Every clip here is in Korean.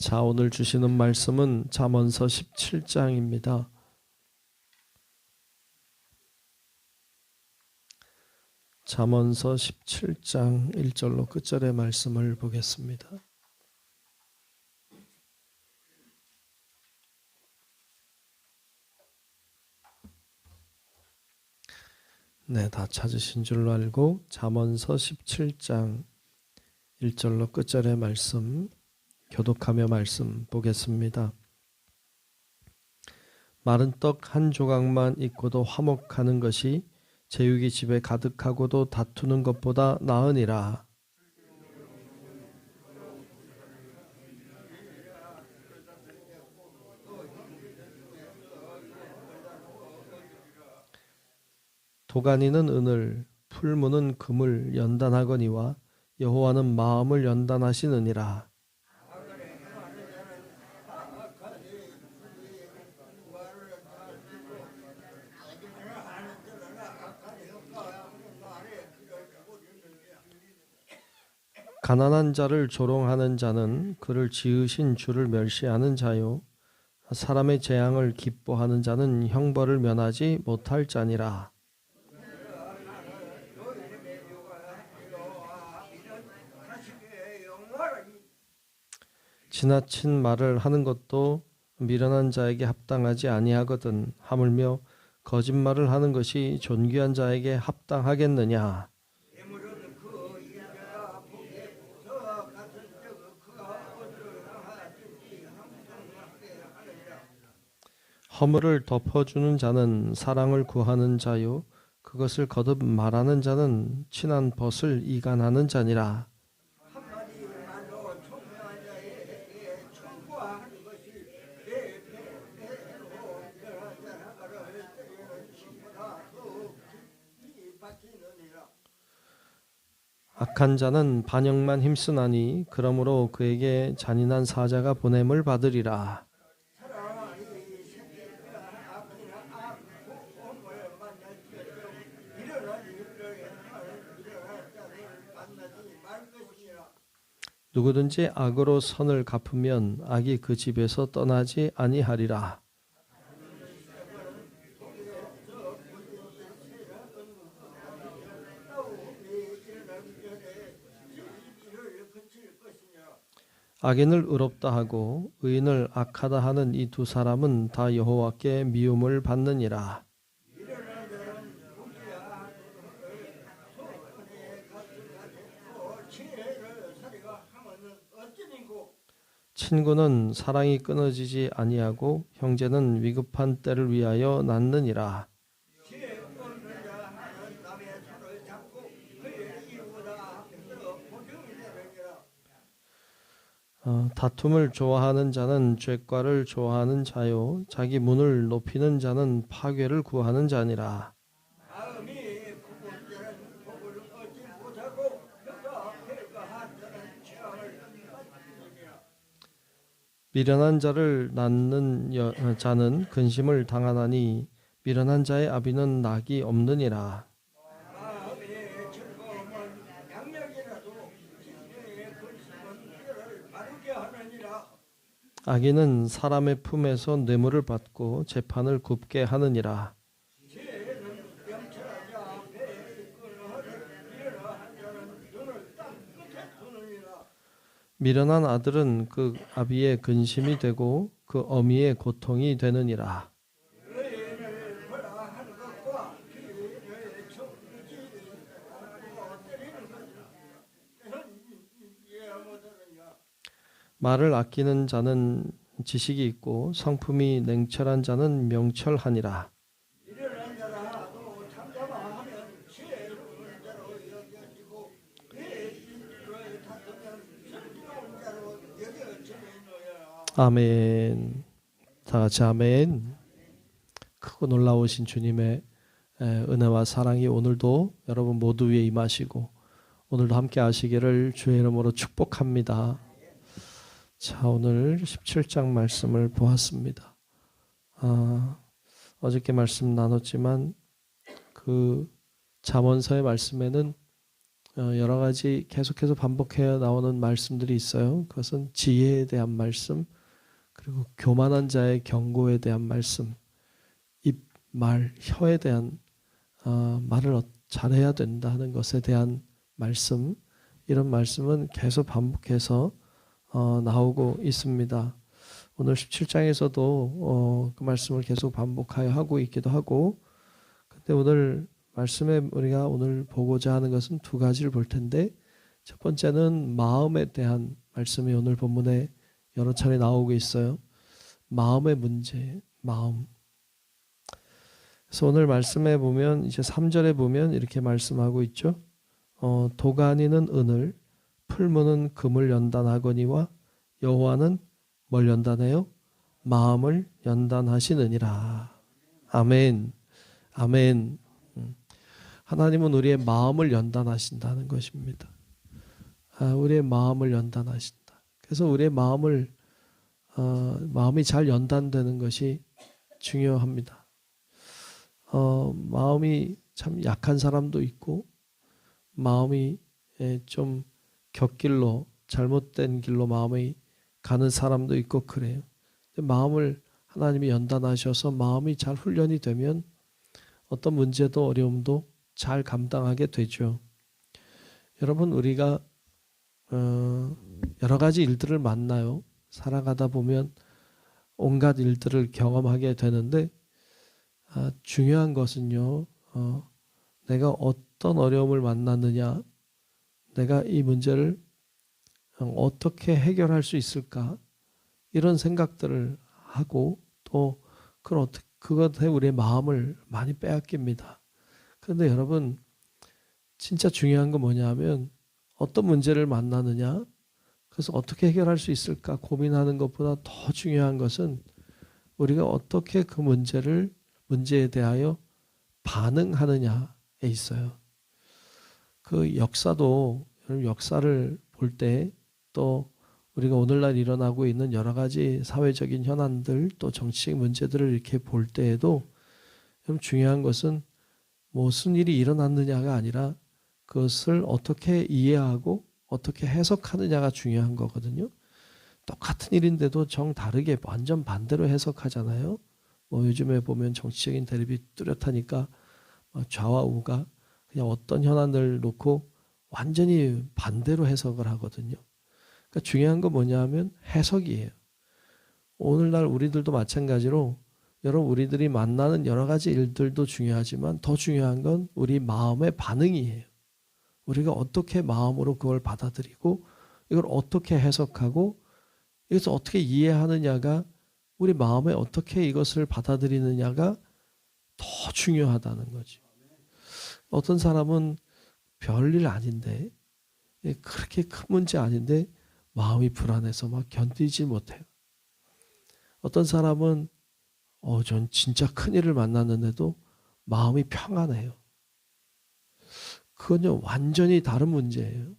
자, 오늘 주시는 말씀은 잠언서 17장입니다. 잠언서 17장 1절로 끝절의 말씀을 보겠습니다. 네, 다 찾으신 줄로 알고 잠언서 17장 1절로 끝절의 말씀 교독하며 말씀 보겠습니다. 마른 떡 한 조각만 있고도 화목하는 것이 제육이 집에 가득하고도 다투는 것보다 나으니라. 도가니는 은을, 풀무는 금을 연단하거니와 여호와는 마음을 연단하시느니라. 가난한 자를 조롱하는 자는 그를 지으신 주를 멸시하는 자요 사람의 재앙을 기뻐하는 자는 형벌을 면하지 못할 자니라. 지나친 말을 하는 것도 미련한 자에게 합당하지 아니하거든 하물며 거짓말을 하는 것이 존귀한 자에게 합당하겠느냐 허물을 덮어주는 자는 사랑을 구하는 자요. 그것을 거듭 말하는 자는 친한 벗을 이간하는 자니라. 악한 자는 반역만 힘쓰나니 그러므로 그에게 잔인한 사자가 보냄을 받으리라 누구든지 악으로 선을 갚으면 악이 그 집에서 떠나지 아니하리라. 악인을 의롭다 하고 의인을 악하다 하는 이 두 사람은 다 여호와께 미움을 받느니라. 친구는 사랑이 끊어지지 아니하고 형제는 위급한 때를 위하여 낳느니라. 어, 다툼을 좋아하는 자는 죄과를 좋아하는 자요 자기 문을 높이는 자는 파괴를 구하는 자니라. 미련한 자를 낳는 여, 어, 자는 근심을 당하나니 미련한 자의 아비는 낙이 없느니라. 악인은 사람의 품에서 뇌물을 받고 재판을 굽게 하느니라. 미련한 아들은 그 아비의 근심이 되고 그 어미의 고통이 되느니라. 말을 아끼는 자는 지식이 있고 성품이 냉철한 자는 명철하니라. 아멘. 다 같이 아멘. 크고 놀라우신 주님의 은혜와 사랑이 오늘도 여러분 모두 위에 임하시고 오늘도 함께 하시기를 주의 이름으로 축복합니다. 자, 오늘 17장 말씀을 보았습니다. 아, 어저께 말씀 나눴지만 그 잠언서의 말씀에는 어, 여러 가지 계속해서 반복해 나오는 말씀들이 있어요. 그것은 지혜에 대한 말씀, 그리고 교만한 자의 경고에 대한 말씀, 입, 말, 혀에 대한 어, 말을 어- 잘해야 된다 하는 것에 대한 말씀, 이런 말씀은 계속 반복해서 어, 나오고 있습니다. 오늘 17장에서도 어, 그 말씀을 계속 반복하여 하고 있기도 하고, 근데 오늘 말씀에 우리가 오늘 보고자 하는 것은 두 가지를 볼 텐데, 첫 번째는 마음에 대한 말씀이 오늘 본문에 여러 차례 나오고 있어요. 마음의 문제, 마음. 그래서 오늘 말씀에 보면 이제 3절에 보면 이렇게 말씀하고 있죠. 어, 도가니는 은을, 풀무는 금을 연단하거니와 여호와는 뭘 연단해요? 마음을 연단하시느니라. 아멘. 아멘. 음. 하나님은 우리의 마음을 연단하신다는 것입니다. 아, 우리의 마음을 연단하신다. 그래서 우리의 마음을 어, 마음이 잘 연단되는 것이 중요합니다. 어, 마음이 참 약한 사람도 있고 마음이 예, 좀 곁길로 잘못된 길로 마음이 가는 사람도 있고 그래요. 마음을 하나님이 연단하셔서 마음이 잘 훈련이 되면 어떤 문제도 어려움도 잘 감당하게 되죠. 여러분 우리가 어, 여러 가지 일들을 만나요. 살아가다 보면 온갖 일들을 경험하게 되는데 아, 중요한 것은요. 어, 내가 어떤 어려움을 만났느냐, 내가 이 문제를 어떻게 해결할 수 있을까 이런 생각들을 하고 또 그걸 어떻게 그것에 우리의 마음을 많이 빼앗깁니다. 그런데 여러분 진짜 중요한 건 뭐냐면 어떤 문제를 만나느냐 그래서 어떻게 해결할 수 있을까 고민하는 것보다 더 중요한 것은 우리가 어떻게 그 문제를 문제에 대하여 반응하느냐에 있어요. 그 역사도 역사를 볼 때 또 우리가 오늘날 일어나고 있는 여러 가지 사회적인 현안들 또 정치적 문제들을 이렇게 볼 때에도 여러분 중요한 것은 무슨 일이 일어났느냐가 아니라 그것을 어떻게 이해하고 어떻게 해석하느냐가 중요한 거거든요. 똑같은 일인데도 정 다르게 완전 반대로 해석하잖아요. 뭐 요즘에 보면 정치적인 대립이 뚜렷하니까 막 좌와 우가 그냥 어떤 현안을 놓고 완전히 반대로 해석을 하거든요. 그러니까 중요한 건 뭐냐면 해석이에요. 오늘날 우리들도 마찬가지로 여러분 우리들이 만나는 여러 가지 일들도 중요하지만 더 중요한 건 우리 마음의 반응이에요. 우리가 어떻게 마음으로 그걸 받아들이고 이걸 어떻게 해석하고 이것을 어떻게 이해하느냐가 우리 마음에 어떻게 이것을 받아들이느냐가 더 중요하다는 거죠. 어떤 사람은 별일 아닌데 예, 그렇게 큰 문제 아닌데 마음이 불안해서 막 견디지 못해요. 어떤 사람은 어, 전 진짜 큰 일을 만났는데도 마음이 평안해요. 그건요, 완전히 다른 문제예요.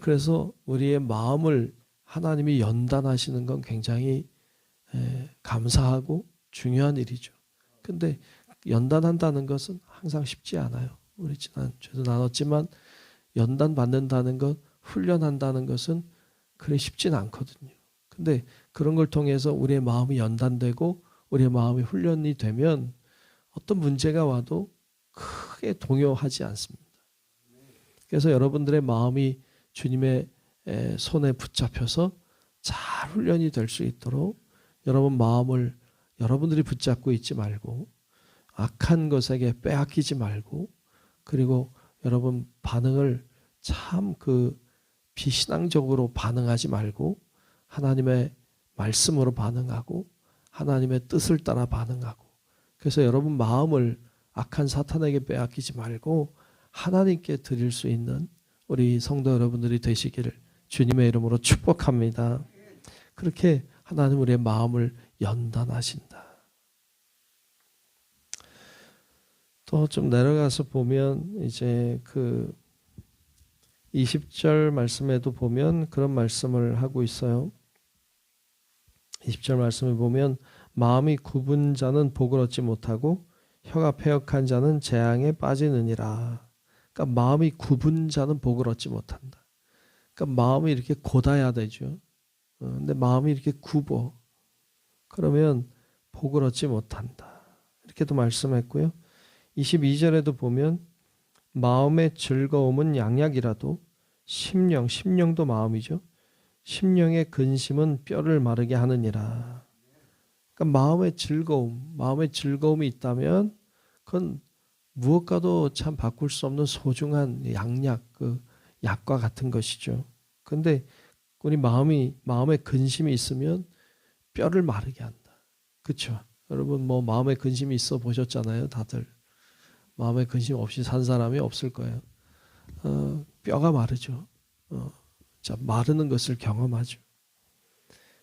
그래서 우리의 마음을 하나님이 연단하시는 건 굉장히 에, 감사하고 중요한 일이죠. 근데 연단한다는 것은 항상 쉽지 않아요. 우리 지난 주에도 나눴지만 연단 받는다는 것, 훈련한다는 것은 그래 쉽진 않거든요. 근데 그런 걸 통해서 우리의 마음이 연단되고 우리의 마음이 훈련이 되면 어떤 문제가 와도 크게 동요하지 않습니다. 그래서 여러분들의 마음이 주님의 에, 손에 붙잡혀서 잘 훈련이 될 수 있도록 여러분 마음을 여러분들이 붙잡고 있지 말고 악한 것에게 빼앗기지 말고 그리고 여러분 반응을 참 그 비신앙적으로 반응하지 말고 하나님의 말씀으로 반응하고 하나님의 뜻을 따라 반응하고 그래서 여러분 마음을 악한 사탄에게 빼앗기지 말고 하나님께 드릴 수 있는 우리 성도 여러분들이 되시기를 주님의 이름으로 축복합니다. 그렇게 하나님 우리의 마음을 연단하신다. 또 좀 내려가서 보면 이제 그 20절 말씀에도 보면 그런 말씀을 하고 있어요. 20절 말씀을 보면 마음이 굽은 자는 복을 얻지 못하고 혀가 패역한 자는 재앙에 빠지느니라. 그러니까 마음이 굽은 자는 복을 얻지 못한다. 그러니까 마음이 이렇게 곧아야 되죠. 어, 근데 마음이 이렇게 굽어. 그러면 복을 얻지 못한다. 이렇게도 말씀했고요. 22절에도 보면 마음의 즐거움은 양약이라도 심령, 심령도 마음이죠. 심령의 근심은 뼈를 마르게 하느니라. 그러니까 마음의 즐거움, 마음의 즐거움이 있다면 그건 무엇과도 참 바꿀 수 없는 소중한 양약, 그 약과 같은 것이죠. 근데 우리 마음이 마음의 근심이 있으면 뼈를 마르게 한다. 그렇죠? 여러분 뭐 마음의 근심이 있어 보셨잖아요, 다들. 마음의 근심 없이 산 사람이 없을 거예요. 어, 뼈가 마르죠. 어, 자 마르는 것을 경험하죠.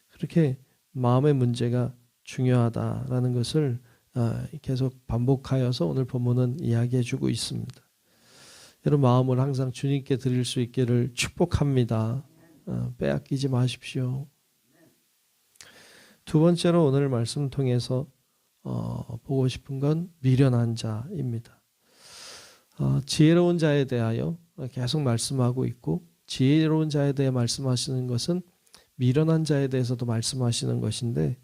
그렇게 마음의 문제가 중요하다라는 것을 어, 계속 반복하여서 오늘 본문은 이야기해주고 있습니다. 여러분 마음을 항상 주님께 드릴 수 있기를 축복합니다. 어, 빼앗기지 마십시오. 두 번째로 오늘 말씀 통해서 어, 보고 싶은 건 미련한 자입니다. 어, 지혜로운 자에 대하여 계속 말씀하고 있고 지혜로운 자에 대해 말씀하시는 것은 미련한 자에 대해서도 말씀하시는 것인데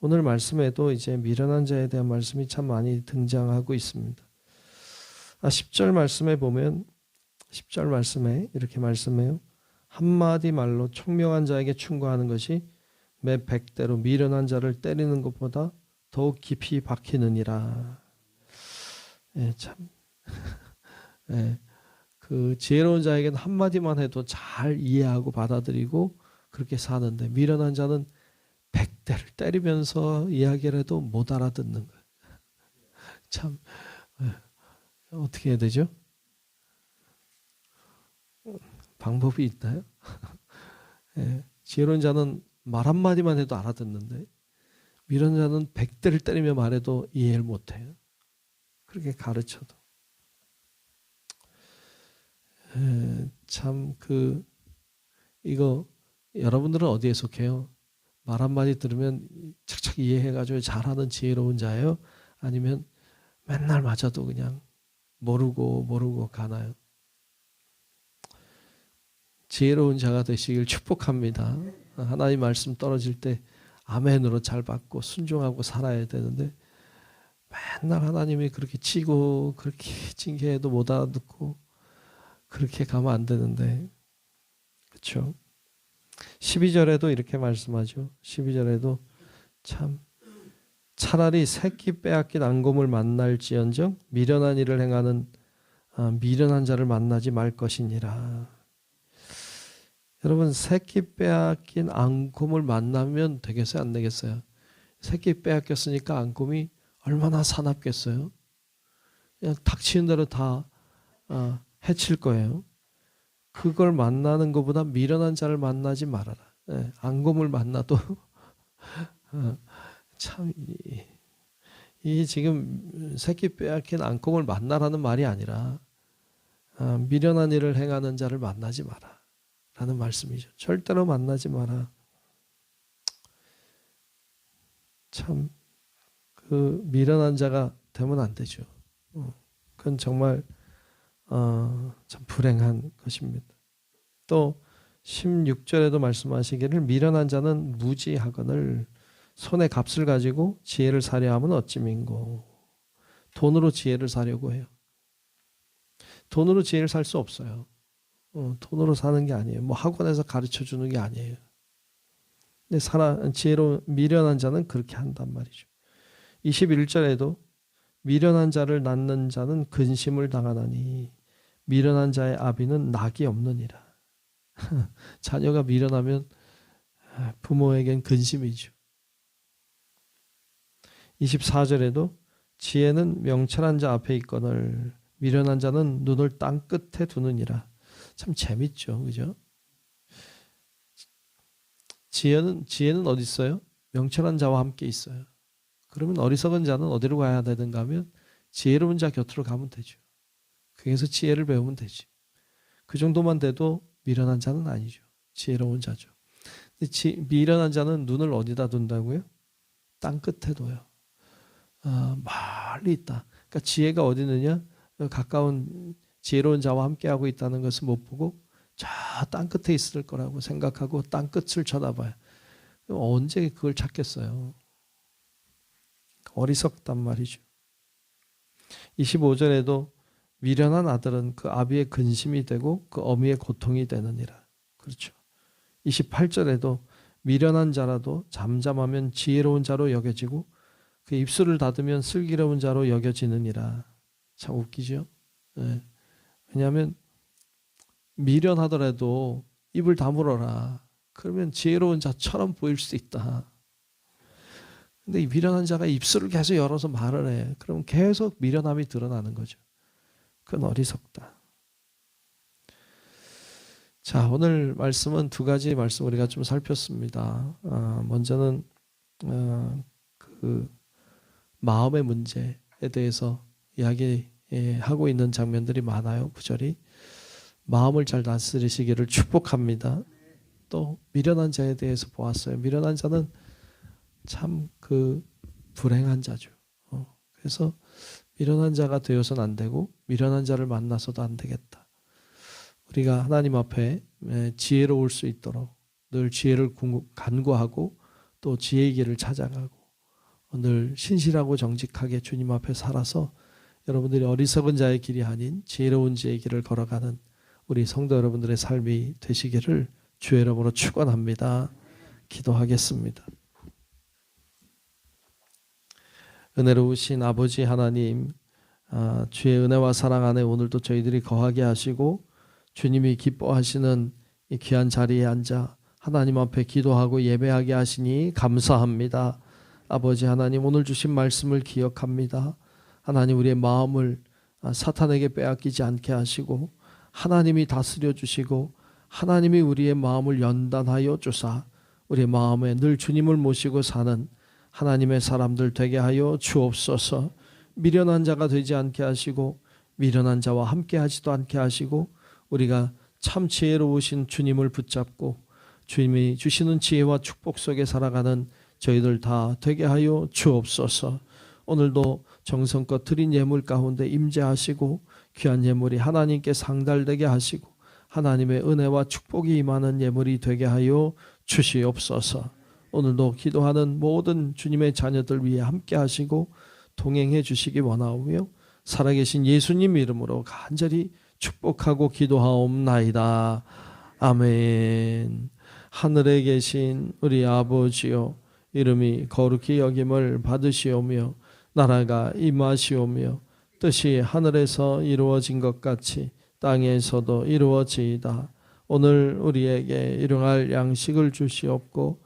오늘 말씀에도 이제 미련한 자에 대한 말씀이 참 많이 등장하고 있습니다. 아, 10절 말씀에 보면 10절 말씀에 이렇게 말씀해요. 한마디 말로 총명한 자에게 충고하는 것이 매 백대로 미련한 자를 때리는 것보다 더욱 깊이 박히느니라. 예, 참. 예, 그 지혜로운 자에게는 한마디만 해도 잘 이해하고 받아들이고 그렇게 사는데 미련한 자는 백대를 때리면서 이야기를 해도 못 알아듣는 거예요. 참 예, 어떻게 해야 되죠? 방법이 있나요? 예, 지혜로운 자는 말 한마디만 해도 알아듣는데 미련한 자는 백대를 때리며 말해도 이해를 못해요. 그렇게 가르쳐도. 참 그 이거 여러분들은 어디에 속해요? 말 한마디 들으면 착착 이해해가지고 잘하는 지혜로운 자예요? 아니면 맨날 맞아도 그냥 모르고 모르고 가나요? 지혜로운 자가 되시길 축복합니다. 하나님 말씀 떨어질 때 아멘으로 잘 받고 순종하고 살아야 되는데 맨날 하나님이 그렇게 치고 그렇게 징계해도 못 알아듣고 그렇게 가면 안 되는데 그렇죠? 12절에도 이렇게 말씀하죠. 12절에도 참 차라리 새끼 빼앗긴 앙곰을 만날지언정 미련한 일을 행하는 아, 미련한 자를 만나지 말 것이니라. 여러분 새끼 빼앗긴 앙곰을 만나면 되겠어요, 안 되겠어요? 새끼 빼앗겼으니까 앙곰이 얼마나 사납겠어요? 그냥 닥치는 대로 다 어, 해칠 거예요. 그걸 만나는 것보다 미련한 자를 만나지 말아라. 예, 앙곰을 만나도 어, 참 이, 이 지금 새끼 빼앗긴 앙곰을 만나라는 말이 아니라 어, 미련한 일을 행하는 자를 만나지 마라. 라는 말씀이죠. 절대로 만나지 마라. 참, 그 미련한 자가 되면 안 되죠. 어, 그건 정말 어, 참 불행한 것입니다. 또 16절에도 말씀하시기를 미련한 자는 무지하거늘 손에 값을 가지고 지혜를 사려 하면 어찌 민고 돈으로 지혜를 사려고 해요. 돈으로 지혜를 살 수 없어요. 어, 돈으로 사는 게 아니에요. 뭐 학원에서 가르쳐 주는 게 아니에요. 근데 사람 지혜로 미련한 자는 그렇게 한단 말이죠. 21절에도 미련한 자를 낳는 자는 근심을 당하나니 미련한 자의 아비는 낙이 없느니라. 자녀가 미련하면 부모에겐 근심이죠. 24절에도 지혜는 명철한 자 앞에 있거늘 미련한 자는 눈을 땅 끝에 두느니라. 참 재밌죠. 그죠? 지혜는 지혜는 어디 있어요? 명철한 자와 함께 있어요. 그러면 어리석은 자는 어디로 가야 되는가 하면 지혜로운 자 곁으로 가면 되죠. 거기서 지혜를 배우면 되지. 그 정도만 돼도 미련한 자는 아니죠. 지혜로운 자죠. 지, 미련한 자는 눈을 어디다 둔다고요? 땅 끝에 둬요. 아, 멀리 있다. 그러니까 지혜가 어디 있느냐? 가까운 지혜로운 자와 함께하고 있다는 것을 못 보고 저 땅 끝에 있을 거라고 생각하고 땅 끝을 쳐다봐요. 언제 그걸 찾겠어요? 어리석단 말이죠. 25절에도 미련한 아들은 그 아비의 근심이 되고 그 어미의 고통이 되느니라. 그렇죠. 28절에도 미련한 자라도 잠잠하면 지혜로운 자로 여겨지고 그 입술을 닫으면 슬기로운 자로 여겨지느니라. 참 웃기죠. 예. 왜냐하면 미련하더라도 입을 다물어라. 그러면 지혜로운 자처럼 보일 수 있다. 근데 이 미련한 자가 입술을 계속 열어서 말을 해. 그럼 계속 미련함이 드러나는 거죠. 그건 어리석다. 자, 오늘 말씀은 두 가지 말씀 우리가 좀 살폈습니다. 아, 먼저는 어, 그 마음의 문제에 대해서 이야기하고 있는 장면들이 많아요. 구절이 마음을 잘 다스리시기를 축복합니다. 또 미련한 자에 대해서 보았어요. 미련한 자는 참 그 불행한 자죠. 어, 그래서 미련한 자가 되어서는 안 되고 미련한 자를 만나서도 안 되겠다. 우리가 하나님 앞에 에, 지혜로울 수 있도록 늘 지혜를 궁- 간구하고 또 지혜의 길을 찾아가고 늘 신실하고 정직하게 주님 앞에 살아서 여러분들이 어리석은 자의 길이 아닌 지혜로운 자의 길을 걸어가는 우리 성도 여러분들의 삶이 되시기를 주의 이름으로 축원합니다. 기도하겠습니다. 은혜로우신 아버지 하나님, 아, 주의 은혜와 사랑 안에 오늘도 저희들이 거하게 하시고 주님이 기뻐하시는 이 귀한 자리에 앉아 하나님 앞에 기도하고 예배하게 하시니 감사합니다. 아버지 하나님 오늘 주신 말씀을 기억합니다. 하나님 우리의 마음을 아, 사탄에게 빼앗기지 않게 하시고 하나님이 다스려 주시고 하나님이 우리의 마음을 연단하여 주사 우리의 마음에 늘 주님을 모시고 사는 하나님의 사람들 되게 하여 주옵소서. 미련한 자가 되지 않게 하시고 미련한 자와 함께 하지도 않게 하시고 우리가 참 지혜로우신 주님을 붙잡고 주님이 주시는 지혜와 축복 속에 살아가는 저희들 다 되게 하여 주옵소서. 오늘도 정성껏 드린 예물 가운데 임재하시고 귀한 예물이 하나님께 상달되게 하시고 하나님의 은혜와 축복이 임하는 예물이 되게 하여 주시옵소서. 오늘도 기도하는 모든 주님의 자녀들 위해 함께 하시고 동행해 주시기 원하오며 살아계신 예수님 이름으로 간절히 축복하고 기도하옵나이다. 아멘. 하늘에 계신 우리 아버지요 이름이 거룩히 여김을 받으시오며 나라가 임하시오며 뜻이 하늘에서 이루어진 것 같이 땅에서도 이루어지이다. 오늘 우리에게 일용할 양식을 주시옵고